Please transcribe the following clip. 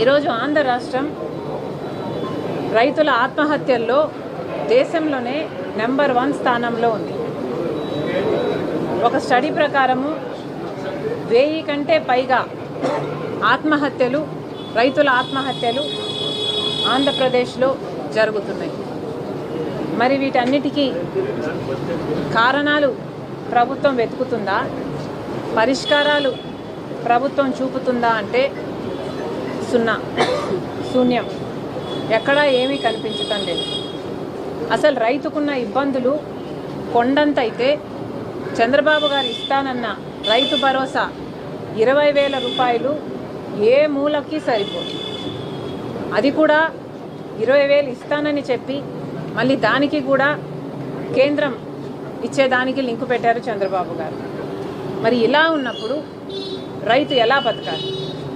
ఈరోజు ఆంధ్ర రాష్ట్రం రైతుల ఆత్మహత్యల్లో దేశంలోనే నెంబర్ వన్ స్థానంలో ఉంది. ఒక స్టడీ ప్రకారము వెయ్యి కంటే పైగా ఆత్మహత్యలు రైతుల ఆత్మహత్యలు ఆంధ్రప్రదేశ్లో జరుగుతున్నాయి. మరి వీటన్నిటికీ కారణాలు ప్రభుత్వం వెతుకుతుందా? పరిష్కారాలు ప్రభుత్వం చూపుతుందా అంటే సున్నా. శూన్యం. ఎక్కడా ఏమీ కనిపించటం లేదు. అసలు రైతుకున్న ఇబ్బందులు కొండంత అయితే చంద్రబాబు గారు ఇస్తానన్న రైతు భరోసా ఇరవై వేల రూపాయలు ఏ మూలకి సరిపోదు. అది కూడా ఇరవై వేలు ఇస్తానని చెప్పి మళ్ళీ దానికి కూడా కేంద్రం ఇచ్చేదానికి లింకు పెట్టారు చంద్రబాబు గారు. మరి ఇలా ఉన్నప్పుడు రైతు ఎలా బతకాలి?